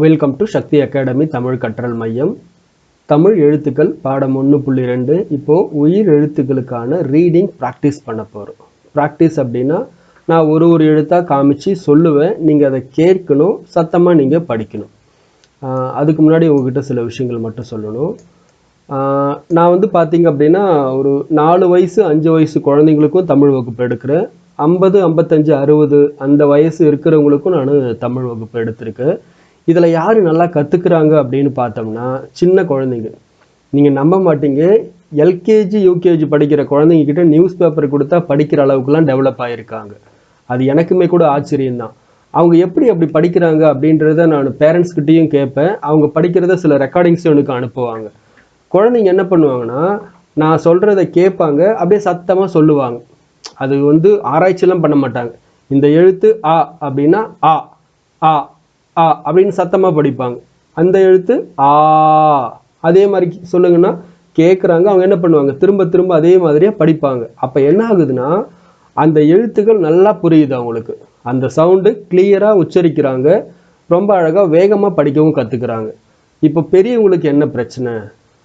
Welcome to Shakti academy Tamil கற்றல் மையம் தமிழ் எழுத்துக்கள் பாடம் ஒன்று புள்ளி ரெண்டு. இப்போது உயிர் எழுத்துக்களுக்கான ரீடிங் ப்ராக்டிஸ் பண்ண போகிறோம் ப்ராக்டிஸ் அப்படின்னா நான் ஒரு ஒரு எழுத்தாக காமிச்சு சொல்லுவேன். நீங்கள் அதை கேட்கணும். சத்தமாக நீங்கள் படிக்கணும். அதுக்கு முன்னாடி உங்ககிட்ட சில விஷயங்கள் மட்டும் சொல்லணும். நான் வந்து பார்த்தீங்க அப்படின்னா ஒரு நாலு வயசு அஞ்சு வயசு குழந்தைங்களுக்கும் தமிழ் வகுப்பு எடுக்கிறேன். ஐம்பது ஐம்பத்தஞ்சு அறுபது அந்த வயசு இருக்கிறவங்களுக்கும் நான் தமிழ் வகுப்பு எடுத்திருக்கேன். இதில் யார் நல்லா கற்றுக்குறாங்க அப்படின்னு பார்த்தோம்னா சின்ன குழந்தைங்க. நீங்கள் நம்ப மாட்டீங்க. எல்கேஜி யூகேஜி படிக்கிற குழந்தைங்க கிட்ட நியூஸ் பேப்பர் கொடுத்தா படிக்கிற அளவுக்குலாம் டெவலப் ஆகியிருக்காங்க அது எனக்குமே கூட ஆச்சரியம்தான். அவங்க எப்படி அப்படி படிக்கிறாங்க அப்படின்றத நான் பேரண்ட்ஸ்கிட்டையும் கேட்பேன். அவங்க படிக்கிறத சில ரெக்கார்டிங்ஸும் எனக்கு அனுப்புவாங்க. குழந்தைங்க என்ன பண்ணுவாங்கன்னா நான் சொல்கிறத கேட்பாங்க. அப்படியே சத்தமாக சொல்லுவாங்க. அது வந்து ஆராய்ச்சிலாம் பண்ண மாட்டாங்க. இந்த எழுத்து ஆ அப்படின்னா ஆ ஆ ஆ அப்படின்னு சத்தமாக படிப்பாங்க. அந்த எழுத்து ஆ. அதே மாதிரி சொல்லுங்கன்னா கேட்குறாங்க அவங்க என்ன பண்ணுவாங்க? திரும்ப திரும்ப அதே மாதிரியே படிப்பாங்க. அப்போ என்ன ஆகுதுன்னா அந்த எழுத்துக்கள் நல்லா புரியுது அவங்களுக்கு. அந்த சவுண்டு கிளியராக உச்சரிக்கிறாங்க. ரொம்ப அழகாக வேகமாக படிக்கவும் கற்றுக்குறாங்க இப்போ பெரியவங்களுக்கு என்ன பிரச்சனை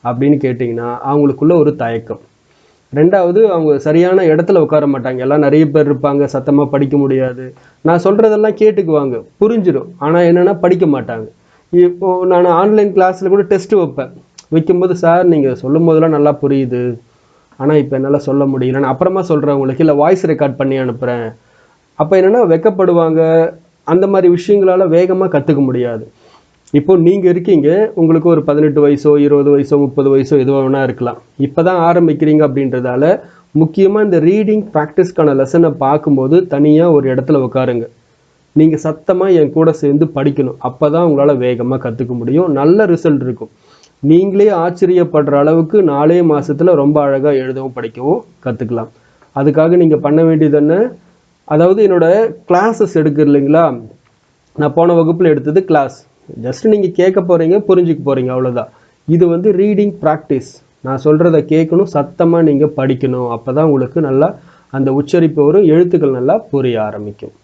அப்படின்னு கேட்டிங்கன்னா அவங்களுக்குள்ள ஒரு தயக்கம். ரெண்டாவது அவங்க சரியான இடத்துல உட்கார மாட்டாங்க. எல்லாம் நிறைய பேர் இருப்பாங்க சத்தமாக படிக்க முடியாது. நான் சொல்கிறதெல்லாம் கேட்டுக்குவாங்க. புரிஞ்சிடும். ஆனால் என்னென்னா படிக்க மாட்டாங்க. இப்போது நான் ஆன்லைன் கிளாஸில் கூட டெஸ்ட்டு வைப்பேன். வைக்கும்போது சார் நீங்கள் சொல்லும் போதெல்லாம் நல்லா புரியுது. ஆனால் இப்போ என்னால் சொல்ல முடியல. நான் அப்புறமா சொல்கிறேன் உங்களுக்கு. இல்லை வாய்ஸ் ரெக்கார்ட் பண்ணி அனுப்புகிறேன் அப்போ என்னென்னா வெக்கப்படுவாங்க. அந்த மாதிரி விஷயங்களால் வேகமாக கற்றுக்க முடியாது. இப்போ நீங்கள் இருக்கீங்க உங்களுக்கு ஒரு பதினெட்டு வயசோ இருபது வயசோ முப்பது வயசோ எதுவாக வேணா இருக்கலாம். இப்போ தான் ஆரம்பிக்கிறீங்க அப்படின்றதால முக்கியமாக இந்த ரீடிங் ப்ராக்டிஸ்க்கான லெசனை பார்க்கும்போது தனியாக ஒரு இடத்துல உட்காருங்க நீங்கள் சத்தமாக என் கூட சேர்ந்து படிக்கணும். அப்போ தான் உங்களால் வேகமாக கற்றுக்க முடியும். நல்ல ரிசல்ட் இருக்கும். நீங்களே ஆச்சரியப்படுற அளவுக்கு நாலே மாதத்தில் ரொம்ப அழகாக எழுதவும் படிக்கவும் கற்றுக்கலாம் அதுக்காக நீங்கள் பண்ண வேண்டியது என்ன? அதாவது என்னோட கிளாஸஸ் எடுக்கிற இல்லைங்களா? நான் போன வகுப்பில் எடுத்தது கிளாஸ் ஜஸ்ட் நீங்கள் கேட்க போகிறீங்க புரிஞ்சுக்க போகிறீங்க அவ்வளோதான் இது வந்து ரீடிங் ப்ராக்டிஸ் நான் சொல்கிறத கேட்கணும் சத்தமாக நீங்கள் படிக்கணும். அப்போ தான் உங்களுக்கு நல்லா அந்த உச்சரிப்பு வரும் எழுத்துக்கள் நல்லா புரிய ஆரம்பிக்கும்.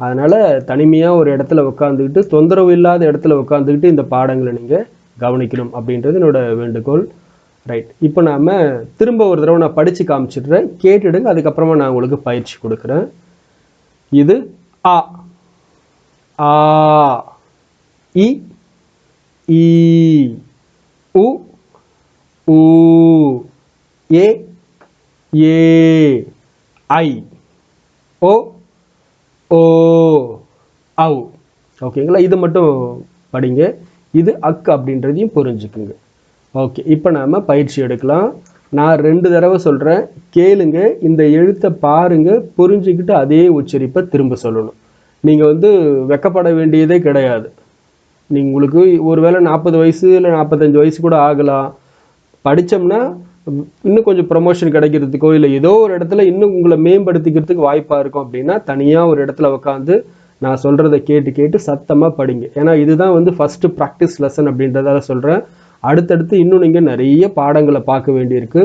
அதனால் தனிமையாக ஒரு இடத்துல உட்காந்துக்கிட்டு தொந்தரவு இல்லாத இடத்துல உட்காந்துக்கிட்டு இந்த பாடங்களை நீங்கள் கவனிக்கணும் அப்படின்றது என்னோட வேண்டுகோள். ரைட் இப்போ நாம் திரும்ப ஒரு தடவை நான் படித்து காமிச்சிடுறேன். கேட்டுடுங்க அதுக்கப்புறமா நான் உங்களுக்கு பயிற்சி கொடுக்குறேன். இது ஆ. ஆ. இ ஈ உ ஊ ஏ ஏ ஐ ஓ ஓ ஔ ஓகேங்களா இது மட்டும் படிங்க. இது அக் அப்படின்றதையும் புரிஞ்சுக்குங்க. ஓகே இப்போ நாம் பயிற்சி எடுக்கலாம். நான் ரெண்டு தடவை சொல்கிறேன் கேளுங்க இந்த எழுத்தை பாருங்க. புரிஞ்சுக்கிட்டு அதே உச்சரிப்பை திரும்ப சொல்லணும். நீங்கள் வந்து வெக்கப்பட வேண்டியதே கிடையாது. நீங்கள் உங்களுக்கு ஒருவேளை நாற்பது வயசு இல்லை நாற்பத்தஞ்சு வயசு கூட ஆகலாம். படித்தோம்னா இன்னும் கொஞ்சம் ப்ரொமோஷன் கிடைக்கிறதுக்கோ இல்லை ஏதோ ஒரு இடத்துல இன்னும் உங்களை மேம்படுத்திக்கிறதுக்கு வாய்ப்பாக இருக்கும் அப்படின்னா தனியாக ஒரு இடத்துல உட்காந்து நான் சொல்கிறத கேட்டு கேட்டு சத்தமாக படிங்க. ஏன்னா இதுதான் வந்து ஃபஸ்ட்டு ப்ராக்டிஸ் லெசன் அப்படின்றதால சொல்கிறேன் அடுத்தடுத்து இன்னும் நீங்கள் நிறைய பாடங்களை பார்க்க வேண்டியிருக்கு.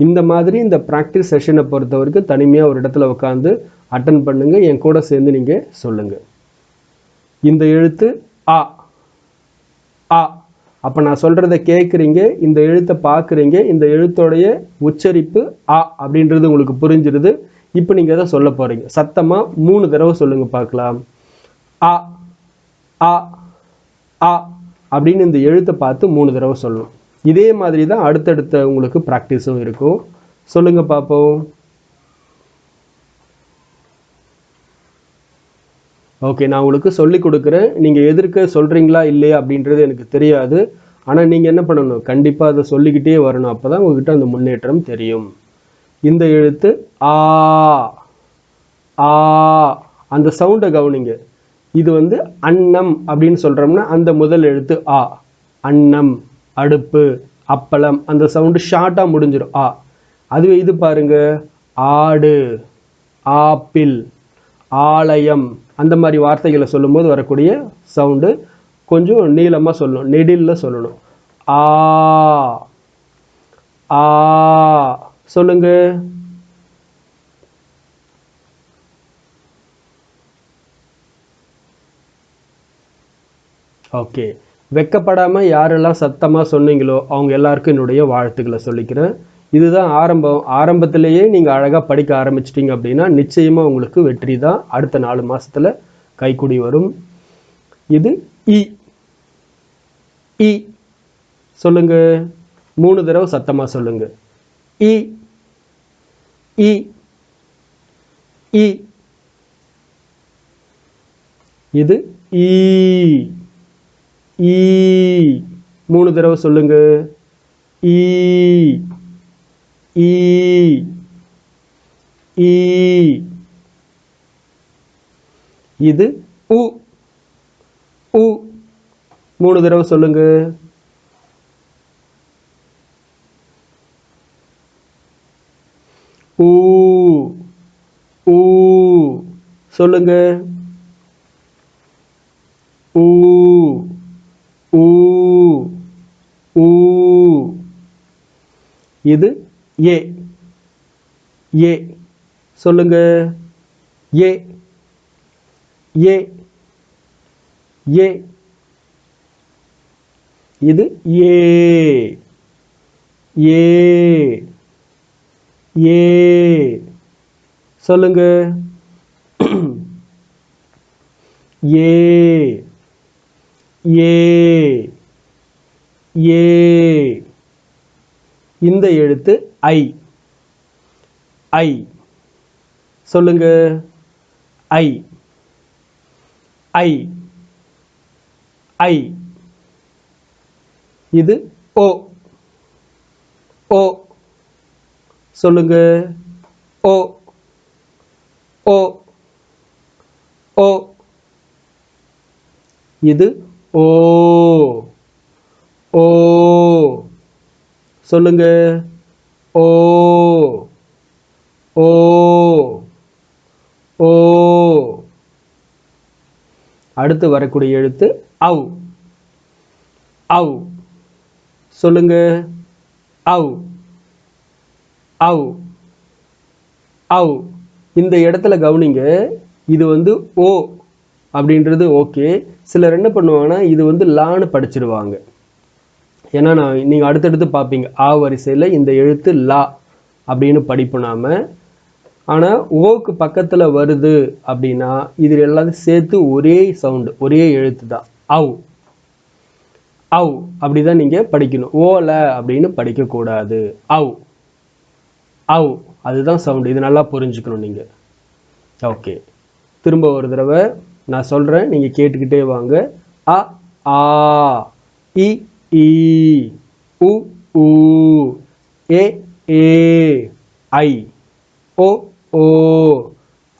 இந்த மாதிரி இந்த ப்ராக்டிஸ் செஷனை பொறுத்த வரைக்கும் தனிமையாக ஒரு இடத்துல உட்காந்து அட்டன் பண்ணுங்கள் என் கூட சேர்ந்து நீங்கள் சொல்லுங்கள் இந்த எழுத்து ஆ. ஆ அப்போ நான் சொல்கிறத கேட்குறீங்க இந்த எழுத்தை பார்க்குறீங்க இந்த எழுத்தோடைய உச்சரிப்பு ஆ அப்படின்றது உங்களுக்கு புரிஞ்சிருது. இப்போ நீங்கள் எதை சொல்ல போகிறீங்க சத்தமாக மூணு தடவை சொல்லுங்கள் பார்க்கலாம். ஆ ஆ ஆ அப்படின்னு இந்த எழுத்தை பார்த்து மூணு தடவை சொல்லணும். இதே மாதிரி தான் அடுத்தடுத்த உங்களுக்கு ப்ராக்டிஸும் இருக்கும். சொல்லுங்கள் பார்ப்போம். ஓகே நான் உங்களுக்கு சொல்லி கொடுக்குறேன். நீங்கள் எதிர்க்க சொல்கிறீங்களா இல்லையா அப்படின்றது எனக்கு தெரியாது. ஆனால் நீங்கள் என்ன பண்ணணும்? கண்டிப்பாக அதை சொல்லிக்கிட்டே வரணும். அப்போ தான் உங்ககிட்ட அந்த முன்னேற்றம் தெரியும். இந்த எழுத்து ஆ ஆ அந்த சவுண்டை கவனிங்க. இது வந்து அன்னம் அப்படின்னு சொல்கிறோம்னா அந்த முதல் எழுத்து ஆ. அன்னம் அடுப்பு அப்பளம் அந்த சவுண்டு ஷார்ட்டாக முடிஞ்சிடும் ஆ. அதுவே இது பாருங்க. ஆடு ஆப்பிள் ஆலயம் அந்த மாதிரி வார்த்தைகளை சொல்லும்போது வரக்கூடிய சவுண்டு கொஞ்சம் நீளமாக சொல்லணும் நெடிலில் சொல்லணும். ஆ ஆ சொல்லுங்க. ஓகே. வெக்கப்படாமல் யாரெல்லாம் சத்தமாக சொன்னீங்களோ அவங்க எல்லாருக்கும் என்னுடைய வாழ்த்துக்களை சொல்லிக்கிறேன். இதுதான் ஆரம்பம். ஆரம்பத்திலேயே நீங்கள் அழகாக படிக்க ஆரம்பிச்சிட்டிங்க அப்படின்னா நிச்சயமாக உங்களுக்கு வெற்றி தான். அடுத்த நாலு மாதத்தில் கைக்குடி வரும். இது இ. இ. சொல்லுங்க. மூணு தடவை சத்தமாக சொல்லுங்க. இ. இ. இ. இது ஈ ஈ மூணு தடவை சொல்லுங்க. ஈ ஈ ஈ இது உ. உ. மூணு தடவை சொல்லுங்க. ஊ ஊ சொல்லுங்க. ஊ ஊ ஊ இது ஏ. ஏ. சொல்லுங்க. ஏ. ஏ. ஏ. இது ஏ. ஏ. ஏ. சொல்லுங்க. ஏ. ஏ. ஏ. இந்த எழுத்து ஐ. ஐ. சொல்லுங்க. ஐ. ஐ. ஐ. இது ஓ. ஓ. சொல்லுங்க. ஓ. ஓ. ஓ. இது ஓ. ஓ. சொல்லுங்க. ஓ ஓ ஓ. அடுத்து வரக்கூடிய எழுத்து அவ் அவ் சொல்லுங்க. அவ் அவ் அவ் இந்த இடத்துல கவனிங்க இது வந்து ஓ அப்படின்றது ஓகே. சிலர் என்ன பண்ணுவாங்கன்னா இது வந்து லான்னு படிச்சிடுவாங்க ஏன்னா நான் நீங்கள் அடுத்தடுத்து பார்ப்பீங்க. ஆ வரிசையில் இந்த எழுத்து லா அப்படின்னு படிப்போம் நாம. ஆனால் ஓக்கு பக்கத்தில் வருது அப்படின்னா இது எல்லாத்தையும் சேர்த்து ஒரே சவுண்டு ஒரே எழுத்து தான். அவு அவு அப்படி தான் நீங்கள் படிக்கணும் ஓல அப்படின்னு படிக்கக்கூடாது. அவு அவு அதுதான் சவுண்டு இது நல்லா புரிஞ்சுக்கணும் நீங்கள் ஓகே. திரும்ப ஒரு தடவை நான் சொல்கிறேன் நீங்கள் கேட்டுக்கிட்டே வாங்க. அ ஆ இ இ உ ஊ ஏ ஏ ஐ ஓ ஓ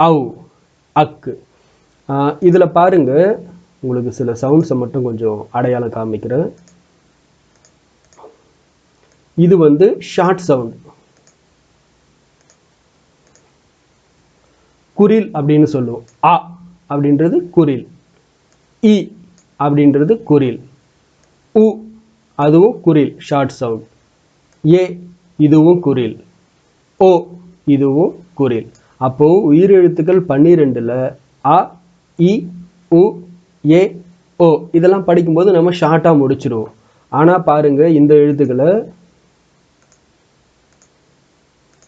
ஔ அக்கு. இதில் பாருங்க. உங்களுக்கு சில சவுண்ட்ஸை மட்டும் கொஞ்சம் அடையாளம் காமிக்கிறேன். இது வந்து ஷார்ட் சவுண்ட் குரில் அப்படின்னு சொல்லுவோம். அ அப்படின்றது குரில். இ அப்படின்றது குரில். உ அதுவும் குரில் ஷார்ட் சவுண்ட் ஏ இதுவும் குரில். ஓ இதுவும் குரில். அப்போ உயிரெழுத்துக்கள் பன்னிரெண்டுல அ இ உ ஏ ஓ இதெல்லாம் படிக்கும்போது நம்ம ஷார்ட்டாக முடிச்சிடுவோம் ஆனால் பாருங்க இந்த எழுத்துக்களை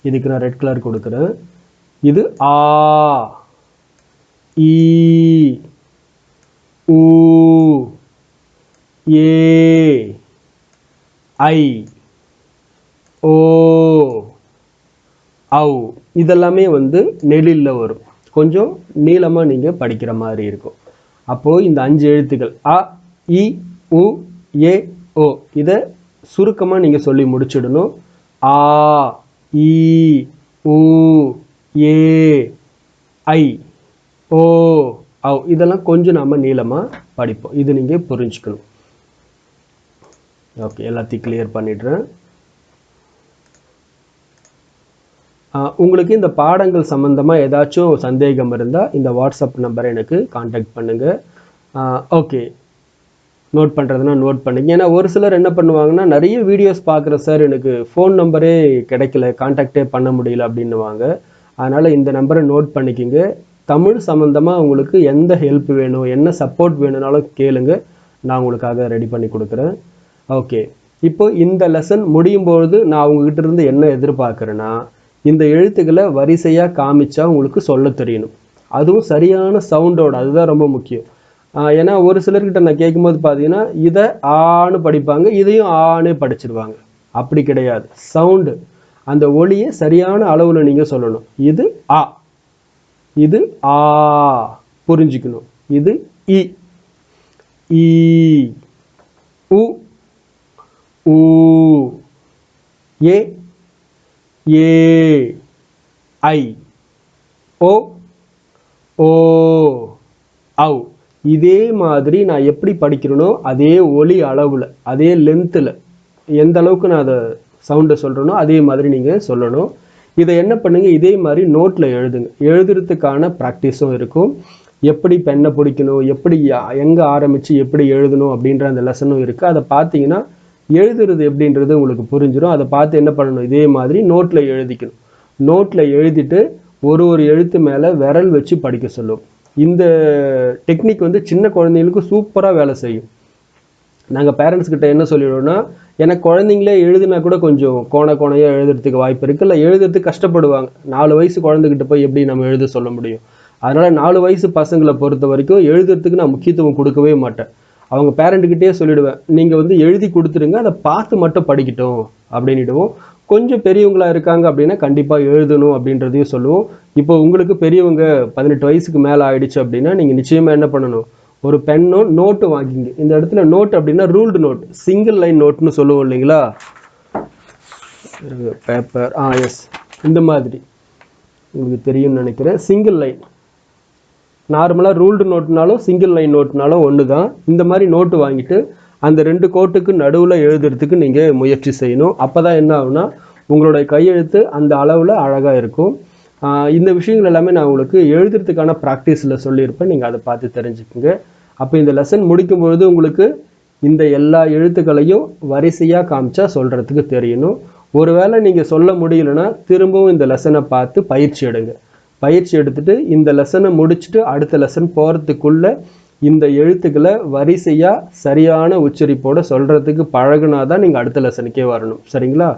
இதுக்கு நான் ரெட் கலர் கொடுக்குறேன். இது ஆ ஈ ஊ ஏ ஐ ஓ ஔ. இதெல்லாமே வந்து நெழில வரும். கொஞ்சம் நீளமாக நீங்கள் படிக்கிற மாதிரி இருக்கும். அப்போது இந்த அஞ்சு எழுத்துக்கள் அ இ உ ஏ ஓ. இதை சுருக்கமாக நீங்கள் சொல்லி முடிச்சிடணும். ஆ இ உ ஏ ஐ ஓ அவ் இதெல்லாம் கொஞ்சம் நாம் நீளமாக படிப்போம். இது நீங்கள் புரிஞ்சுக்கணும். ஓகே எல்லாத்தையும் கிளியர் பண்ணிடுறேன். உங்களுக்கு இந்த பாடங்கள் சம்மந்தமாக ஏதாச்சும் சந்தேகம் இருந்தால் இந்த வாட்ஸ்அப் நம்பரை எனக்கு காண்டாக்ட் பண்ணுங்கள் ஓகே நோட் பண்ணுறதுனா நோட் பண்ணுங்க. ஏன்னா ஒரு சிலர் என்ன பண்ணுவாங்கன்னா நிறைய வீடியோஸ் பார்க்குற சார் எனக்கு ஃபோன் நம்பரே கிடைக்கல காண்டாக்டே பண்ண முடியல அப்படின்னுவாங்க. அதனால் இந்த நம்பரை நோட் பண்ணிக்கிங்க. தமிழ் சம்மந்தமாக உங்களுக்கு எந்த ஹெல்ப் வேணும் என்ன சப்போர்ட் வேணும்னாலும் கேளுங்க. நான் உங்களுக்காக ரெடி பண்ணி கொடுக்குறேன். ஓகே இப்போ இந்த லெசன் முடியும் பொழுது நான் உங்ககிட்ட இருந்து என்ன எதிர்பார்க்குறேன்னா இந்த எழுத்துக்களை வரிசையாக காமிச்சா உங்களுக்கு சொல்ல தெரியணும் அதுவும் சரியான சவுண்டோட அதுதான் ரொம்ப முக்கியம். ஏன்னா ஒரு சிலர்கிட்ட நான் கேட்கும்போது பார்த்தீங்கன்னா இதை ஆணு படிப்பாங்க இதையும் ஆணே படிச்சிருவாங்க. அப்படி கிடையாது. சவுண்டு அந்த ஒளியை சரியான அளவில் நீங்கள் சொல்லணும். இது ஆ. இது ஆ. புரிஞ்சுக்கணும். இது இ. உ. ஊ ஏ ஏ ஐ ஓ ஓ அவ் இதே மாதிரி நான் எப்படி படிக்கிறேனோ அதே ஒலி அளவில் அதே லென்த்தில் எந்த அளவுக்கு நான் அதை சவுண்டை சொல்கிறேனோ அதே மாதிரி நீங்கள் சொல்லணும். இதை என்ன பண்ணுங்கள் இதே மாதிரி நோட்டில் எழுதுங்க. எழுதுறதுக்கான ப்ராக்டிஸும் இருக்கும். எப்படி பெண்ணை பிடிக்கணும்? எப்படி எங்கே ஆரம்பித்து எப்படி எழுதணும் அப்படின்ற அந்த லெசனும் இருக்குது அதை பார்த்தீங்கன்னா எழுதுறது எப்படின்றது உங்களுக்கு புரிஞ்சிடும் அதை பார்த்து என்ன பண்ணணும்? இதே மாதிரி நோட்டில் எழுதிக்கணும். நோட்டில் எழுதிட்டு ஒரு ஒரு எழுத்து மேலே விரல் வச்சு படிக்க சொல்லும். இந்த டெக்னிக் வந்து சின்ன குழந்தைங்களுக்கு சூப்பராக வேலை செய்யும். நாங்கள் பேரண்ட்ஸ் கிட்ட என்ன சொல்லிடுவோம்னா எனக்கு குழந்தைங்களே எழுதுனா கூட கொஞ்சம் கோண கோணையாக எழுதுறதுக்கு வாய்ப்பு இருக்குது இல்லை எழுதுறதுக்கு கஷ்டப்படுவாங்க. நாலு வயசு குழந்தைகிட்ட போய் எப்படி நம்ம எழுத சொல்ல முடியும்? அதனால் நாலு வயசு பசங்களை பொறுத்த வரைக்கும் எழுதுறதுக்கு நான் முக்கியத்துவம் கொடுக்கவே மாட்டேன். அவங்க பேரண்ட்டுக்கிட்டே சொல்லிடுவேன். நீங்கள் வந்து எழுதி கொடுத்துருங்க அதை பார்த்து மட்டும் படிக்கட்டும் அப்படின்னுடுவோம். கொஞ்சம் பெரியவங்களாக இருக்காங்க அப்படின்னா கண்டிப்பாக எழுதணும் அப்படின்றதையும் சொல்லுவோம். இப்போ உங்களுக்கு பெரியவங்க பதினெட்டு வயசுக்கு மேலே ஆயிடுச்சு அப்படின்னா நீங்கள் நிச்சயமாக என்ன பண்ணணும்? ஒரு பென்னும் நோட்டு வாங்கிங்க. இந்த இடத்துல நோட் அப்படின்னா ரூல்டு நோட் சிங்கிள் லைன் நோட்னு சொல்லுவோம் இல்லைங்களா? பேப்பர் ஆ எஸ் இந்த மாதிரி. உங்களுக்கு தெரியும்னு நினைக்கிறேன். சிங்கிள் லைன் நார்மலாக ரூல்டு நோட்னாலும் சிங்கிள் லைன் நோட்னாலும் ஒன்று தான் இந்த மாதிரி நோட்டு வாங்கிட்டு அந்த ரெண்டு கோட்டுக்கு நடுவில் எழுதுறதுக்கு நீங்கள் முயற்சி செய்யணும். அப்போ தான் என்ன ஆகுனா உங்களுடைய கையெழுத்து அந்த அளவில் அழகாக இருக்கும். இந்த விஷயங்கள் எல்லாமே நான் உங்களுக்கு எழுதுறதுக்கான ப்ராக்டிஸில் சொல்லியிருப்பேன். நீங்கள் அதை பார்த்து தெரிஞ்சுக்குங்க. அப்போ இந்த லெசன் முடிக்கும் பொழுது உங்களுக்கு இந்த எல்லா எழுத்துக்களையும் வரிசையாக காமிச்சா சொல்கிறதுக்கு தெரியணும். ஒருவேளை நீங்கள் சொல்ல முடியலன்னா திரும்பவும் இந்த லெசனை பார்த்து பயிற்சி எடுங்க. பயிற்சி எடுத்துட்டு இந்த லெசனை முடிச்சுட்டு அடுத்த லெசன் போகிறதுக்குள்ள இந்த எழுத்துக்களை வரிசையாக சரியான உச்சரிப்போட சொல்கிறதுக்கு பழகுனா தான் நீங்கள் அடுத்த லெசனுக்கே வரணும். சரிங்களா?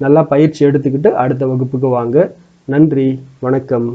நல்லா பயிற்சி எடுத்துக்கிட்டு அடுத்த வகுப்புக்கு வாங்க. நன்றி. வணக்கம்.